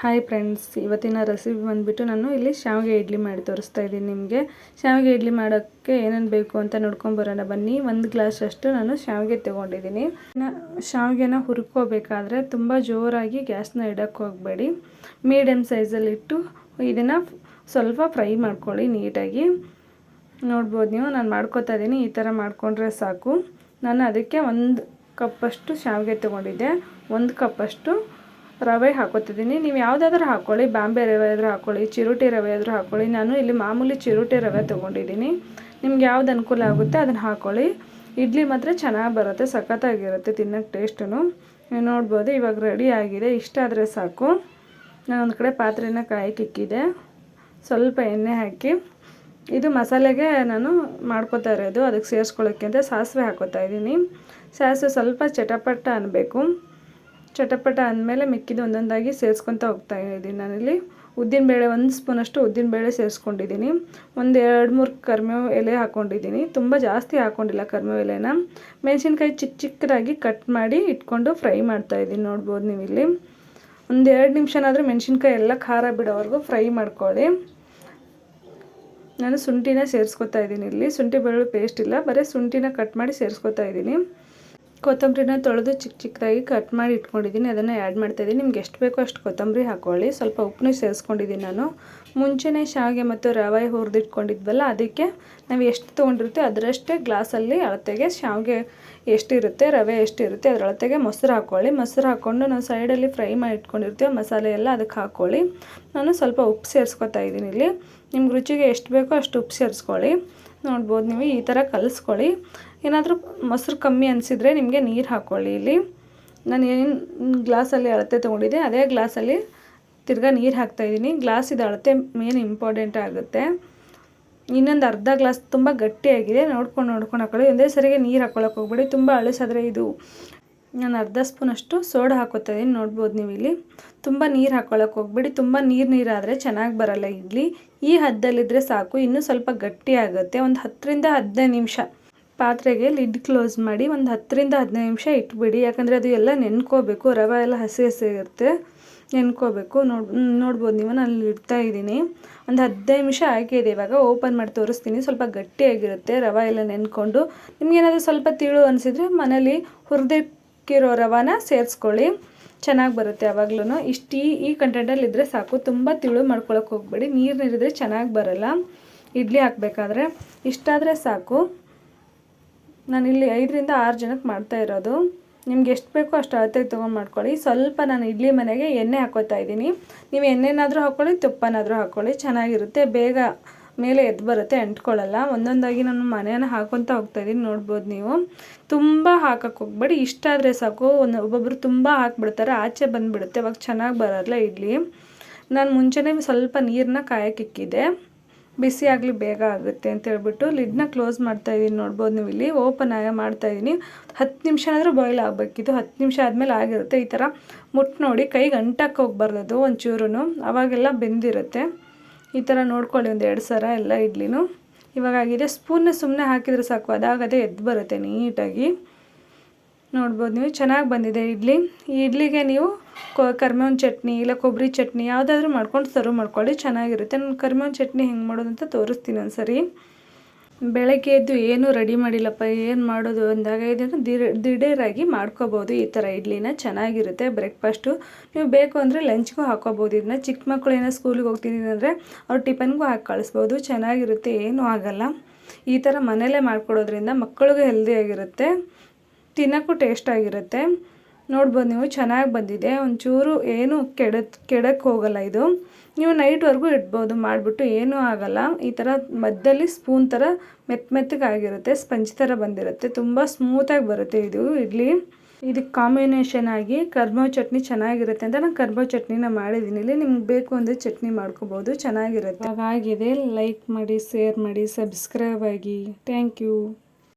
Hi friends ಇವತ್ತಿನ recipe ಬಂದುಬಿಟ್ಟು ನಾನು ಇಲ್ಲಿ ಶಾವಿಗೆ ಇಡ್ಲಿ ಮಾಡಿ ತೋರಿಸ್ತಾ ಇದ್ದೀನಿ ನಿಮಗೆ. ಶಾವಿಗೆ ಇಡ್ಲಿ ಮಾಡೋಕ್ಕೆ ಏನೇನು ಬೇಕು ಅಂತ ನೋಡ್ಕೊಂಬರೋಣ ಬನ್ನಿ. ಒಂದು ಗ್ಲಾಸ್ ಅಷ್ಟು ನಾನು ಶಾವಿಗೆ ತೊಗೊಂಡಿದ್ದೀನಿ. ಶಾವಿಗೆನ ಹುರ್ಕೋಬೇಕಾದ್ರೆ ತುಂಬ ಜೋರಾಗಿ ಗ್ಯಾಸ್ನ ಇಡೋಕ್ಕೆ ಹೋಗಬೇಡಿ. ಮೀಡಿಯಮ್ ಸೈಜಲ್ಲಿಟ್ಟು ಇದನ್ನು ಸ್ವಲ್ಪ ಫ್ರೈ ಮಾಡ್ಕೊಳ್ಳಿ ನೀಟಾಗಿ. ನೋಡ್ಬೋದು ನೀವು, ನಾನು ಮಾಡ್ಕೋತಾ ಇದ್ದೀನಿ, ಈ ಥರ ಮಾಡಿಕೊಂಡ್ರೆ ಸಾಕು. ನಾನು ಅದಕ್ಕೆ ಒಂದು ಕಪ್ಪಷ್ಟು ಶಾವಿಗೆ ತೊಗೊಂಡಿದ್ದೆ. ಒಂದು ಕಪ್ಪಷ್ಟು ರವೆ ಹಾಕೋತಿದ್ದೀನಿ. ನೀವು ಯಾವುದಾದ್ರೂ ಹಾಕ್ಕೊಳ್ಳಿ ಬಾಂಬೆ ರವೆ ಆದರೂ ಹಾಕ್ಕೊಳ್ಳಿ ಚಿರೋಟಿ ರವೆ ಆದರೂ ಹಾಕ್ಕೊಳ್ಳಿ ನಾನು ಇಲ್ಲಿ ಮಾಮೂಲಿ ಚಿರೋಟಿ ರವೆ ತೊಗೊಂಡಿದ್ದೀನಿ. ನಿಮ್ಗೆ ಯಾವ್ದು ಅನುಕೂಲ ಆಗುತ್ತೆ ಅದನ್ನು ಹಾಕ್ಕೊಳ್ಳಿ ಇಡ್ಲಿ ಮಾತ್ರ ಚೆನ್ನಾಗಿ ಬರುತ್ತೆ, ಸಖತ್ತಾಗಿರುತ್ತೆ ತಿನ್ನೋಕ್ಕೆ ಟೇಸ್ಟು ನೀವು ನೋಡ್ಬೋದು, ಇವಾಗ ರೆಡಿ ಆಗಿದೆ. ಇಷ್ಟ ಆದರೆ ಸಾಕು. ನಾನು ಒಂದು ಕಡೆ ಪಾತ್ರೆನ ಕಾಯಕ್ಕೆ ಇಕ್ಕಿದೆ. ಸ್ವಲ್ಪ ಎಣ್ಣೆ ಹಾಕಿ. ಇದು ಮಸಾಲೆಗೆ ನಾನು ಮಾಡ್ಕೋತಾ ಇರೋದು. ಅದಕ್ಕೆ ಸೇರಿಸ್ಕೊಳ್ಳೋಕ್ಕೆ ಅಂತ ಸಾಸಿವೆ ಹಾಕೋತಾ ಇದ್ದೀನಿ. ಸಾಸಿವೆ ಸ್ವಲ್ಪ ಚಟಪಟ ಅನ್ನಬೇಕು ಚಟಪಟ ಅಂದಮೇಲೆ ಮಿಕ್ಕಿದ್ದು ಒಂದೊಂದಾಗಿ ಸೇರಿಸ್ಕೊತ ಹೋಗ್ತಾ ಇದ್ದೀನಿ ನಾನಿಲ್ಲಿ. ಉದ್ದಿನಬೇಳೆ ಒಂದು ಸ್ಪೂನಷ್ಟು ಉದ್ದಿನಬೇಳೆ ಸೇರಿಸ್ಕೊಂಡಿದ್ದೀನಿ. ಒಂದು ಎರಡು ಮೂರು ಕರಿಬೇವು ಎಲೆ ಹಾಕ್ಕೊಂಡಿದ್ದೀನಿ. ತುಂಬ ಜಾಸ್ತಿ ಹಾಕ್ಕೊಂಡಿಲ್ಲ ಕರಿಬೇವು ಎಲೆನ. ಮೆಣಸಿನ್ಕಾಯಿ ಚಿಕ್ಕ ಚಿಕ್ಕದಾಗಿ ಕಟ್ ಮಾಡಿ ಇಟ್ಕೊಂಡು ಫ್ರೈ ಮಾಡ್ತಾಯಿದ್ದೀನಿ ನೋಡ್ಬೋದು ನೀವು ಇಲ್ಲಿ ಒಂದು ಎರಡು ನಿಮಿಷನಾದರೂ ಮೆಣಸಿನ್ಕಾಯಿ ಎಲ್ಲ ಖಾರ ಬಿಡೋವರೆಗೂ ಫ್ರೈ ಮಾಡ್ಕೊಳ್ಳಿ. ನಾನು ಶುಂಠಿನ ಸೇರಿಸ್ಕೊತಾ ಇದ್ದೀನಿ ಇಲ್ಲಿ. ಶುಂಠಿ ಬೆಳ್ಳುಳ್ಳಿ ಪೇಸ್ಟ್ ಇಲ್ಲ. ಬರೀ ಶುಂಠಿನ ಕಟ್ ಮಾಡಿ ಸೇರಿಸ್ಕೊತಾ ಇದ್ದೀನಿ. ಕೊತ್ತಂಬರಿನ ತೊಳೆದು ಚಿಕ್ಕ ಚಿಕ್ಕದಾಗಿ ಕಟ್ ಮಾಡಿ ಇಟ್ಕೊಂಡಿದ್ದೀನಿ. ಅದನ್ನು ಆ್ಯಡ್ ಮಾಡ್ತಾಯಿದ್ದೀನಿ ನಿಮ್ಗೆ ಎಷ್ಟು ಬೇಕೋ ಅಷ್ಟು ಕೊತ್ತಂಬರಿ ಹಾಕ್ಕೊಳ್ಳಿ ಸ್ವಲ್ಪ ಉಪ್ಪನ್ನು ಸೇರಿಸ್ಕೊಂಡಿದ್ದೀನಿ ನಾನು. ಮುಂಚೆನೇ ಶಾವಿಗೆ ಮತ್ತು ರವೆ ಹುರಿದಿಟ್ಕೊಂಡಿದ್ವಲ್ಲ, ಅದಕ್ಕೆ ನಾವು ಎಷ್ಟು ತೊಗೊಂಡಿರ್ತೀವಿ ಅದರಷ್ಟೇ ಗ್ಲಾಸಲ್ಲಿ ಅಳತೆಗೆ ಶಾವಿಗೆ ಎಷ್ಟಿರುತ್ತೆ, ರವೆ ಎಷ್ಟಿರುತ್ತೆ, ಅದರ ಅಳತೆಗೆ ಮೊಸರು ಹಾಕ್ಕೊಳ್ಳಿ ಮೊಸರು ಹಾಕ್ಕೊಂಡು ನಾವು ಸೈಡಲ್ಲಿ ಫ್ರೈ ಮಾಡಿ ಇಟ್ಕೊಂಡಿರ್ತೀವಿ ಮಸಾಲೆ ಎಲ್ಲ ಅದಕ್ಕೆ ಹಾಕ್ಕೊಳ್ಳಿ ನಾನು ಸ್ವಲ್ಪ ಉಪ್ಪು ಸೇರಿಸ್ಕೊತಾ ಇದ್ದೀನಿ ಇಲ್ಲಿ. ನಿಮ್ಗೆ ರುಚಿಗೆ ಎಷ್ಟು ಬೇಕೋ ಅಷ್ಟು ಉಪ್ಪು ಸೇರಿಸ್ಕೊಳ್ಳಿ. ನೋಡ್ಬೋದು ನೀವು ಈ ಥರ ಕಲಿಸ್ಕೊಳ್ಳಿ. ಏನಾದರೂ ಮೊಸರು ಕಮ್ಮಿ ಅನಿಸಿದರೆ ನಿಮಗೆ ನೀರು ಹಾಕ್ಕೊಳ್ಳಿ ಇಲ್ಲಿ. ನಾನು ಏನು ಗ್ಲಾಸಲ್ಲಿ ಅಳತೆ ತೊಗೊಂಡಿದ್ದೆ, ಅದೇ ಗ್ಲಾಸಲ್ಲಿ ತಿರ್ಗಾ ನೀರು ಹಾಕ್ತಾಯಿದ್ದೀನಿ ಗ್ಲಾಸಿದ ಅಳತೆ ಮೇನ್ ಇಂಪಾರ್ಟೆಂಟ್ ಆಗುತ್ತೆ. ಇನ್ನೊಂದು ಅರ್ಧ ಗ್ಲಾಸ್ ತುಂಬ ಗಟ್ಟಿಯಾಗಿದೆ. ನೋಡ್ಕೊಂಡು ನೋಡ್ಕೊಂಡು ಹಾಕೊಳ್ಳಿ. ಒಂದೇ ಸರಿಗೆ ನೀರು ಹಾಕ್ಕೊಳಕ್ಕೆ ಹೋಗ್ಬೇಡಿ. ತುಂಬ ಅಳಿಸಿದ್ರೆ ಇದು ನಾನು ಅರ್ಧ ಸ್ಪೂನಷ್ಟು ಸೋಡಾ ಹಾಕೋತಾ ಇದ್ದೀನಿ ನೋಡ್ಬೋದು ನೀವು ಇಲ್ಲಿ ತುಂಬ ನೀರು ಹಾಕ್ಕೊಳಕ್ಕೆ ಹೋಗ್ಬೇಡಿ, ತುಂಬ ನೀರು ನೀರಾದರೆ ಚೆನ್ನಾಗಿ ಬರಲ್ಲ ಇಡ್ಲಿ. ಈ ಹದ್ದಲ್ಲಿದ್ದರೆ ಸಾಕು, ಇನ್ನೂ ಸ್ವಲ್ಪ ಗಟ್ಟಿ ಆಗುತ್ತೆ, ಒಂದು ಹತ್ತರಿಂದ ಹದಿನೈದು ನಿಮಿಷ. ಪಾತ್ರೆಗೆ ಲಿಡ್ ಕ್ಲೋಸ್ ಮಾಡಿ ಒಂದು ಹತ್ತರಿಂದ ಹದಿನೈದು ನಿಮಿಷ ಇಟ್ಬಿಡಿ, ಯಾಕಂದರೆ ಅದು ಎಲ್ಲ ನೆನ್ಕೋಬೇಕು, ರವೆ ಎಲ್ಲ ಹಸಿ ಹಸಿ ಇರುತ್ತೆ, ನೆನ್ಕೋಬೇಕು. ನೋಡ್, ನೋಡ್ಬೋದು ನೀವು, ನಾನು ಇಡ್ತಾ ಇದ್ದೀನಿ. ಒಂದು ಹದಿನೈದು ನಿಮಿಷ ಆಗಿದೆ, ಇವಾಗ ಓಪನ್ ಮಾಡಿ ತೋರಿಸ್ತೀನಿ, ಸ್ವಲ್ಪ ಗಟ್ಟಿಯಾಗಿರುತ್ತೆ, ರವೆ ಎಲ್ಲ ನೆನ್ಕೊಂಡು. ನಿಮಗೇನಾದರೂ ಸ್ವಲ್ಪ ತಿಳು ಅನಿಸಿದ್ರೆ ಮನೇಲಿ ಹುರಿದಿಕ್ಕಿರೋ ರವಾನ ಸೇರಿಸ್ಕೊಳ್ಳಿ. ಚೆನ್ನಾಗಿ ಬರುತ್ತೆ ಯಾವಾಗ್ಲೂ ಇಷ್ಟು ಈ ಈ ಕಂಟೆಂಟಲ್ಲಿ ಇದ್ದರೆ ಸಾಕು. ತುಂಬ ತಿಳು ಮಾಡ್ಕೊಳಕ್ಕೆ ಹೋಗ್ಬೇಡಿ. ನೀರು ನೀರಿದ್ರೆ ಚೆನ್ನಾಗಿ ಬರಲ್ಲ. ಇಡ್ಲಿ ಹಾಕಬೇಕಾದ್ರೆ. ಇಷ್ಟಾದರೆ ಸಾಕು. ನಾನಿಲ್ಲಿ ಐದರಿಂದ ಆರು ಜನಕ್ಕೆ ಮಾಡ್ತಾ ಇರೋದು. ನಿಮ್ಗೆ ಎಷ್ಟು ಬೇಕೋ ಅಷ್ಟು ಅಳತೆಗೆ ತೊಗೊಂಡು ಮಾಡ್ಕೊಳ್ಳಿ. ಸ್ವಲ್ಪ ನಾನು ಇಡ್ಲಿ ಮನೆಗೆ ಎಣ್ಣೆ ಹಾಕೋತಾ ಇದ್ದೀನಿ. ನೀವು ಎಣ್ಣೆನಾದರೂ ಹಾಕ್ಕೊಳ್ಳಿ ತುಪ್ಪನಾದರೂ ಹಾಕ್ಕೊಳ್ಳಿ ಚೆನ್ನಾಗಿರುತ್ತೆ. ಬೇಗ ಮೇಲೆ ಎದ್ದು ಬರುತ್ತೆ, ಅಂಟ್ಕೊಳ್ಳಲ್ಲ. ಒಂದೊಂದಾಗಿ ನಾನು ಮನೆಯನ್ನು ಹಾಕೊತ ಹೋಗ್ತಾಯಿದ್ದೀನಿ ನೋಡ್ಬೋದು ನೀವು. ತುಂಬ ಹಾಕಕ್ಕೆ ಹೋಗ್ಬೇಡಿ. ಇಷ್ಟ ಆದರೆ ಸಾಕು. ಒಂದು ಒಬ್ಬೊಬ್ಬರು ತುಂಬ ಹಾಕ್ಬಿಡ್ತಾರೆ. ಆಚೆ ಬಂದುಬಿಡುತ್ತೆ. ಅವಾಗ ಚೆನ್ನಾಗಿ ಬರಲ್ಲ ಇಡ್ಲಿ. ನಾನು ಮುಂಚೆನೇ ಸ್ವಲ್ಪ ನೀರನ್ನ ಕಾಯಕ್ಕಿಕ್ಕಿದೆ ಬಿಸಿ ಆಗಲಿ ಬೇಗ ಆಗುತ್ತೆ ಅಂತ ಹೇಳ್ಬಿಟ್ಟು ಲಿಡ್ನ ಕ್ಲೋಸ್ ಮಾಡ್ತಾ ಇದ್ದೀನಿ, ನೋಡ್ಬೋದು ನೀವು ಇಲ್ಲಿ. ಓಪನ್ ಆಗಿ ಮಾಡ್ತಾಯಿದ್ದೀನಿ ಹತ್ತು ನಿಮಿಷ ಆದರೂ ಬಾಯ್ಲ್ ಆಗಬೇಕಿತ್ತು. ಹತ್ತು ನಿಮಿಷ ಆದಮೇಲೆ ಆಗಿರುತ್ತೆ. ಈ ಥರ ಮುಟ್ಟು ನೋಡಿ ಕೈಗೆ ಅಂಟಕ್ಕೆ ಹೋಗ್ಬಾರ್ದು ಒಂಚೂರು ಅವಾಗೆಲ್ಲ ಬೆಂದಿರುತ್ತೆ. ಈ ಥರ ನೋಡ್ಕೊಳ್ಳಿ, ಒಂದು ಎರಡು ಸರ ಎಲ್ಲ ಇಡ್ಲಿನೂ. ಇವಾಗ ಆಗಿದೆ ಸ್ಪೂನ್ನ ಸುಮ್ಮನೆ ಹಾಕಿದರೆ ಸಾಕು, ಅದಾಗದೇ ಎದ್ದು ಬರುತ್ತೆ ನೀಟಾಗಿ. ನೋಡ್ಬೋದು ನೀವು, ಚೆನ್ನಾಗಿ ಬಂದಿದೆ ಇಡ್ಲಿ. ಈ ಇಡ್ಲಿಗೆ ನೀವು ಕೊ, ಕರ್ಮೇವಿನ ಚಟ್ನಿ ಇಲ್ಲ ಕೊಬ್ಬರಿ ಚಟ್ನಿ ಯಾವುದಾದ್ರೂ ಮಾಡ್ಕೊಂಡು ಸರ್ವ್ ಮಾಡ್ಕೊಳ್ಳಿ, ಚೆನ್ನಾಗಿರುತ್ತೆ. ನಾನು ಕರ್ಮೇವನ್ ಚಟ್ನಿ ಹೆಂಗೆ ಮಾಡೋದು ಅಂತ ತೋರಿಸ್ತೀನಿ ಒಂದು ಸರಿ ಬೆಳಗ್ಗೆ ಎದ್ದು ಏನೂ ರೆಡಿ ಮಾಡಿಲ್ಲಪ್ಪ, ಏನು ಮಾಡೋದು ಅಂದಾಗ ಇದನ್ನು ದಿಢ ದಿಢೀರಾಗಿ ಮಾಡ್ಕೋಬೋದು. ಈ ಥರ ಇಡ್ಲಿನ ಚೆನ್ನಾಗಿರುತ್ತೆ ಬ್ರೇಕ್ಫಾಸ್ಟು. ನೀವು ಬೇಕು ಅಂದರೆ ಲಂಚ್ಗೂ ಹಾಕೋಬೋದು. ಇದನ್ನ ಚಿಕ್ಕ ಮಕ್ಕಳು ಏನೋ ಸ್ಕೂಲಿಗೆ ಹೋಗ್ತಿದ್ದೀನಿ ಅಂದರೆ ಅವ್ರು ಟಿಫನ್ಗೂ ಹಾಕಿ ಕಳಿಸ್ಬೋದು. ಚೆನ್ನಾಗಿರುತ್ತೆ, ಏನೂ ಆಗೋಲ್ಲ. ಈ ಥರ ಮನೇಲೇ ಮಾಡ್ಕೊಡೋದ್ರಿಂದ ಮಕ್ಕಳಿಗೂ ಹೆಲ್ದಿಯಾಗಿರುತ್ತೆ ತಿನ್ನೋಕ್ಕೂ ಟೇಸ್ಟಾಗಿರುತ್ತೆ ನೋಡ್ಬೋದು ನೀವು, ಚೆನ್ನಾಗಿ ಬಂದಿದೆ. ಒಂಚೂರು ಏನು ಕೆಡ ಕೆಡಕ್ಕೆ ಹೋಗಲ್ಲ ಇದು. ನೀವು ನೈಟ್ವರೆಗೂ ಇಡ್ಬೋದು, ಮಾಡಿಬಿಟ್ಟು ಏನೂ ಆಗೋಲ್ಲ. ಈ ಥರ ಮಧ್ಯದಲ್ಲಿ ಸ್ಪೂನ್ ಥರ ಮೆತ್ತ ಮೆತ್ತಗಾಗಿರುತ್ತೆ ಸ್ಪಂಜ್ ಥರ ಬಂದಿರುತ್ತೆ. ತುಂಬ ಸ್ಮೂತಾಗಿ ಬರುತ್ತೆ ಇದು ಇಡ್ಲಿ. ಇದಕ್ಕೆ ಕಾಂಬಿನೇಷನ್ ಆಗಿ ಕರ್ಬೇವು ಚಟ್ನಿ ಚೆನ್ನಾಗಿರುತ್ತೆ ಅಂತ ನಾನು ಕರ್ಬೇವು ಚಟ್ನಿನ ಮಾಡಿದ್ದೀನಿ. ಇಲ್ಲಿ ನಿಮ್ಗೆ ಬೇಕು ಅಂದರೆ ಚಟ್ನಿ ಮಾಡ್ಕೋಬೋದು, ಚೆನ್ನಾಗಿರುತ್ತೆ. ಹಾಗಾಗಿದೆ. ಲೈಕ್ ಮಾಡಿ ಶೇರ್ ಮಾಡಿ ಸಬ್ಸ್ಕ್ರೈಬ್ ಆಗಿ. Thank you